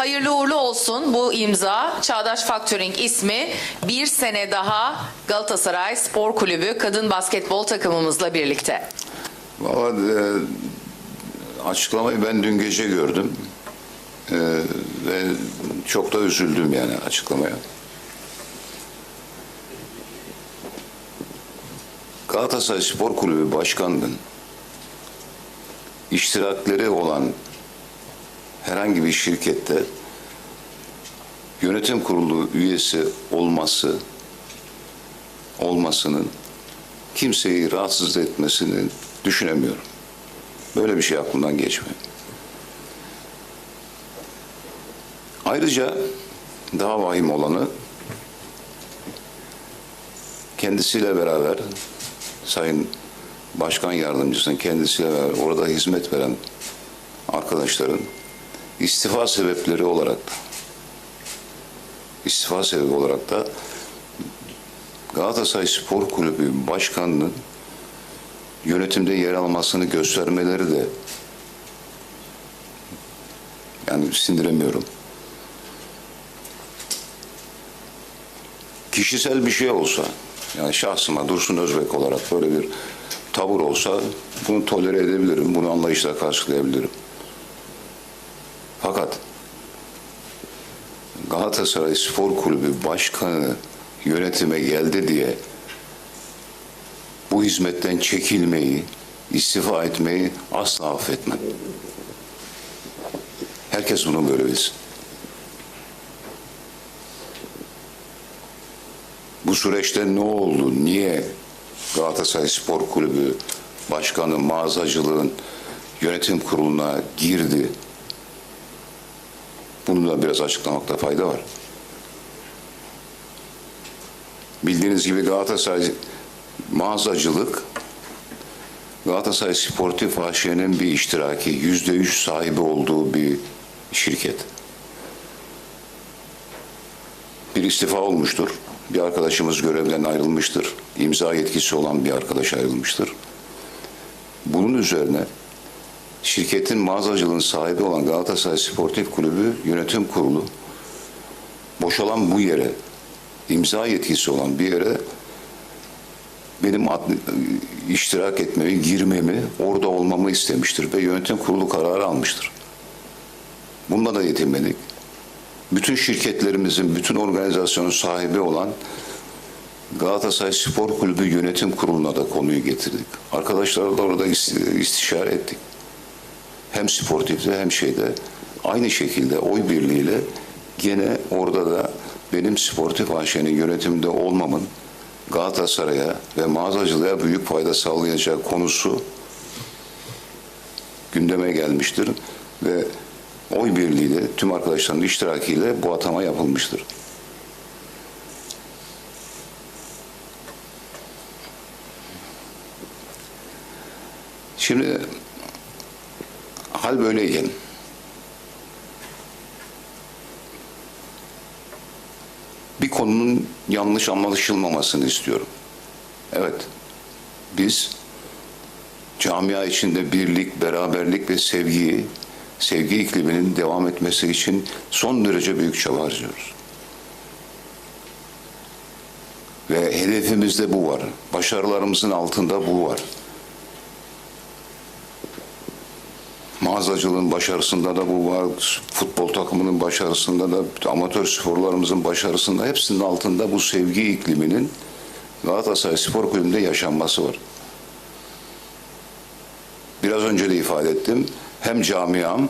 Hayırlı uğurlu olsun bu imza. Çağdaş Factoring ismi bir sene daha Galatasaray Spor Kulübü kadın basketbol takımımızla birlikte. Valla e, açıklamayı ben dün gece gördüm. E, ve çok da üzüldüm yani açıklamaya. Galatasaray Spor Kulübü Başkanı'nın iştirakleri olan herhangi bir şirkette yönetim kurulu üyesi olması olmasının kimseyi rahatsız etmesini düşünemiyorum. Böyle bir şey aklımdan geçmiyor. Ayrıca daha vahim olanı kendisiyle beraber Sayın Başkan Yardımcısının kendisiyle beraber orada hizmet veren arkadaşların istifa sebepleri olarak da istifa sebebi olarak da Galatasaray Spor Kulübü Başkanı'nın yönetimde yer almasını göstermeleri de yani sindiremiyorum. Kişisel bir şey olsa yani şahsıma Dursun Özbek olarak böyle bir tavır olsa bunu tolere edebilirim, bunu anlayışla karşılayabilirim. Fakat Galatasaray Spor Kulübü Başkanı yönetime geldi diye bu hizmetten çekilmeyi, istifa etmeyi asla affetmem. Herkes bunu böyle. Bu süreçte ne oldu? Niye Galatasaray Spor Kulübü Başkanı mağazacılığın yönetim kuruluna girdi? Bunu da biraz açıklamakta fayda var. Bildiğiniz gibi Galatasaray mağazacılık Galatasaray Sportif AŞ'nin bir iştiraki, yüzde üç sahibi olduğu bir şirket. Bir istifa olmuştur. Bir arkadaşımız görevden ayrılmıştır. İmza yetkisi olan bir arkadaş ayrılmıştır. Bunun üzerine şirketin mağazacılığın sahibi olan Galatasaray Sportif Kulübü Yönetim Kurulu boşalan bu yere imza yetkisi olan bir yere benim adli- iştirak etmemi, girmemi, orada olmamı istemiştir ve yönetim kurulu kararı almıştır. Bununla da yetinmedik. Bütün şirketlerimizin, bütün organizasyonun sahibi olan Galatasaray Spor Kulübü Yönetim Kurulu'na da konuyu getirdik. Arkadaşlarla da orada ist- istişare ettik. Hem sportifte hem şeyde aynı şekilde oy birliğiyle gene orada da benim sportif AŞ'nin yönetiminde olmamın Galatasaray'a ve mağazacılığa büyük fayda sağlayacak konusu gündeme gelmiştir ve oy birliğiyle tüm arkadaşların iştirakiyle bu atama yapılmıştır. Şimdi hal böyleyken bir konunun yanlış anlaşılmamasını istiyorum. Evet, biz camia içinde birlik, beraberlik ve sevgiyi, sevgi ikliminin devam etmesi için son derece büyük çaba harcıyoruz. Ve hedefimizde bu var. Başarılarımızın altında bu var. Mağazacılığın başarısında da bu var, futbol takımının başarısında da, amatör sporlarımızın başarısında hepsinin altında bu sevgi ikliminin Galatasaray Spor Kulübü'nde yaşanması var. Biraz önce de ifade ettim. Hem camiam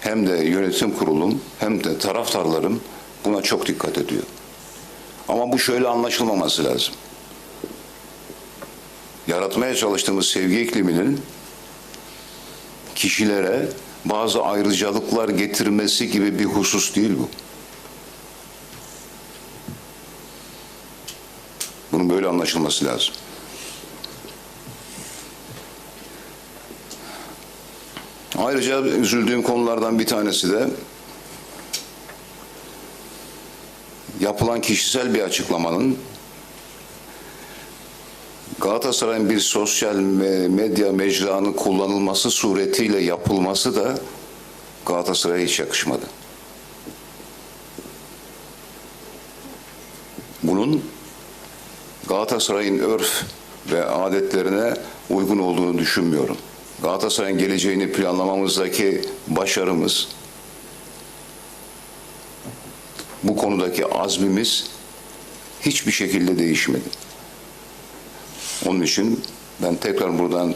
hem de yönetim kurulum hem de taraftarlarım buna çok dikkat ediyor. Ama bu şöyle anlaşılmaması lazım. Yaratmaya çalıştığımız sevgi ikliminin kişilere bazı ayrıcalıklar getirmesi gibi bir husus değil bu. Bunun böyle anlaşılması lazım. Ayrıca üzüldüğüm konulardan bir tanesi de yapılan kişisel bir açıklamanın Galatasaray'ın bir sosyal medya mecranı kullanılması suretiyle yapılması da Galatasaray'a hiç yakışmadı. Bunun Galatasaray'ın örf ve adetlerine uygun olduğunu düşünmüyorum. Galatasaray'ın geleceğini planlamamızdaki başarımız, bu konudaki azmimiz hiçbir şekilde değişmedi. Onun için ben tekrar buradan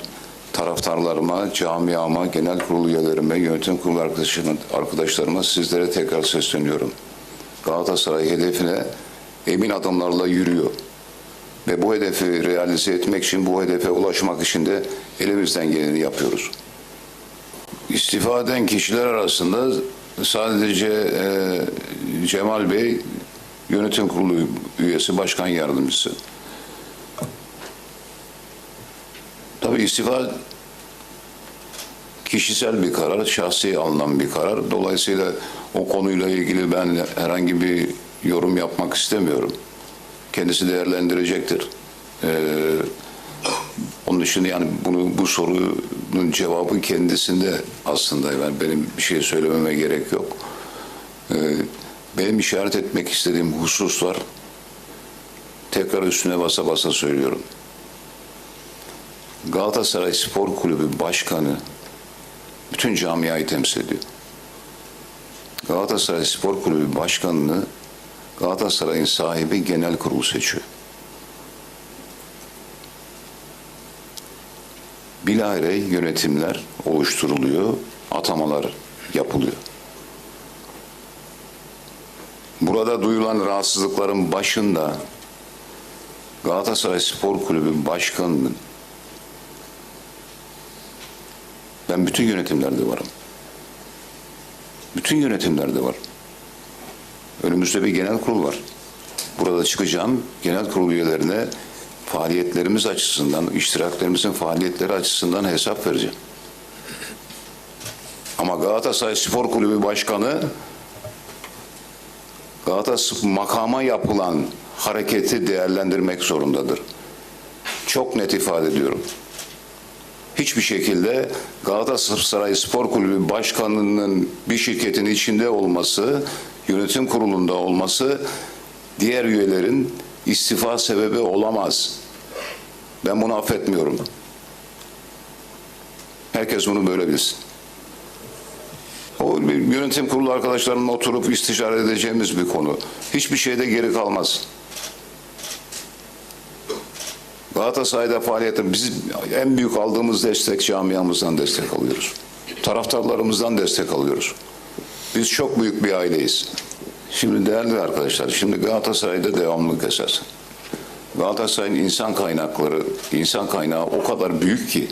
taraftarlarıma, camiama, genel kurulu üyelerime, yönetim kurulu arkadaşlarıma sizlere tekrar sesleniyorum. Galatasaray hedefine emin adımlarla yürüyor. Ve bu hedefi realize etmek için, bu hedefe ulaşmak için de elimizden geleni yapıyoruz. İstifa eden kişiler arasında sadece e, Cemal Bey yönetim kurulu üyesi, başkan yardımcısı. Tabii istifa kişisel bir karar, şahsi alınan bir karar. Dolayısıyla o konuyla ilgili ben herhangi bir yorum yapmak istemiyorum. Kendisi değerlendirecektir. Ee, onun dışında yani bunu bu sorunun cevabı kendisinde aslında. Yani benim bir şey söylememe gerek yok. Ee, benim işaret etmek istediğim hususlar tekrar üstüne basa basa söylüyorum. Galatasaray Spor Kulübü Başkanı bütün camiayı temsil ediyor. Galatasaray Spor Kulübü Başkanı'nı Galatasaray'ın sahibi genel kurulu seçiyor. Bilahare yönetimler oluşturuluyor, atamalar yapılıyor. Burada duyulan rahatsızlıkların başında Galatasaray Spor Kulübü Başkanı'nın ben bütün yönetimlerde varım. Bütün yönetimlerde var. Önümüzde bir genel kurul var. Burada çıkacağım genel kurul üyelerine faaliyetlerimiz açısından, iştiraklerimizin faaliyetleri açısından hesap vereceğim. Ama Galatasaray Spor Kulübü Başkanı Galatasaray makama yapılan hareketi değerlendirmek zorundadır. Çok net ifade ediyorum. Hiçbir şekilde Galatasaray Spor Kulübü Başkanı'nın bir şirketin içinde olması, yönetim kurulunda olması diğer üyelerin istifa sebebi olamaz. Ben bunu affetmiyorum. Herkes bunu böyle bilsin. O yönetim kurulu arkadaşlarımla oturup istişare edeceğimiz bir konu. Hiçbir şeyde geri kalmaz. Galatasaray'da faaliyette biz en büyük aldığımız destek camiamızdan destek alıyoruz. Taraftarlarımızdan destek alıyoruz. Biz çok büyük bir aileyiz. Şimdi değerli arkadaşlar, şimdi Galatasaray'da devamlılık esas. Galatasaray'ın insan kaynakları, insan kaynağı o kadar büyük ki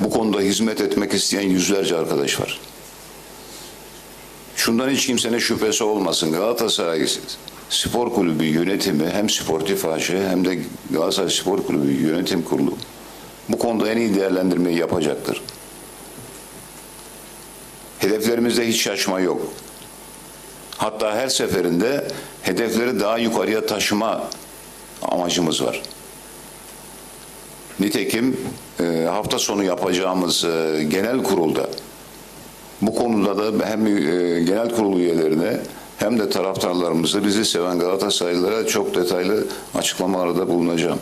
bu konuda hizmet etmek isteyen yüzlerce arkadaş var. Şundan hiç kimsenin şüphesi olmasın. Galatasaray Spor Kulübü yönetimi hem sportif AŞ hem de Galatasaray Spor Kulübü yönetim kurulu bu konuda en iyi değerlendirmeyi yapacaktır. Hedeflerimizde hiç şaşma yok. Hatta her seferinde hedefleri daha yukarıya taşıma amacımız var. Nitekim e, hafta sonu yapacağımız e, genel kurulda bu konuda da hem e, genel kurul üyelerine hem de taraftarlarımıza bizi seven Galatasaraylılara çok detaylı açıklamalarda bulunacağım.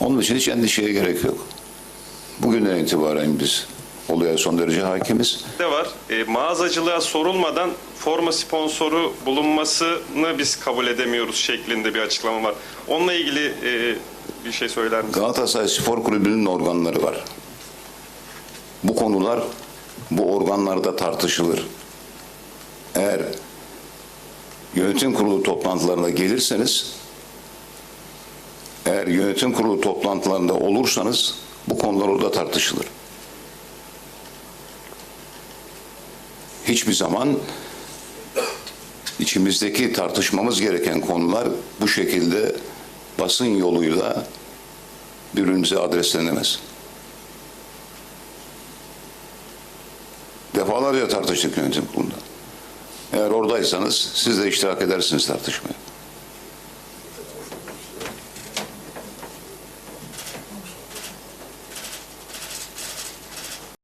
Onun için hiç endişeye gerek yok. Bugünden itibaren biz olaya son derece hakimiz. de var. E, mağazacılığa sorulmadan forma sponsoru bulunmasını biz kabul edemiyoruz şeklinde bir açıklama var. Onunla ilgili e, bir şey söyler misiniz? Galatasaray Spor Kulübü'nün organları var. Bu konular bu organlarda tartışılır. Eğer yönetim kurulu toplantılarına gelirseniz, eğer yönetim kurulu toplantılarında olursanız bu konular orada tartışılır. Hiçbir zaman içimizdeki tartışmamız gereken konular bu şekilde basın yoluyla birbirimize adreslenemez. Defalarca tartıştık yönetim kurulunda. Eğer oradaysanız siz de iştirak edersiniz tartışmaya.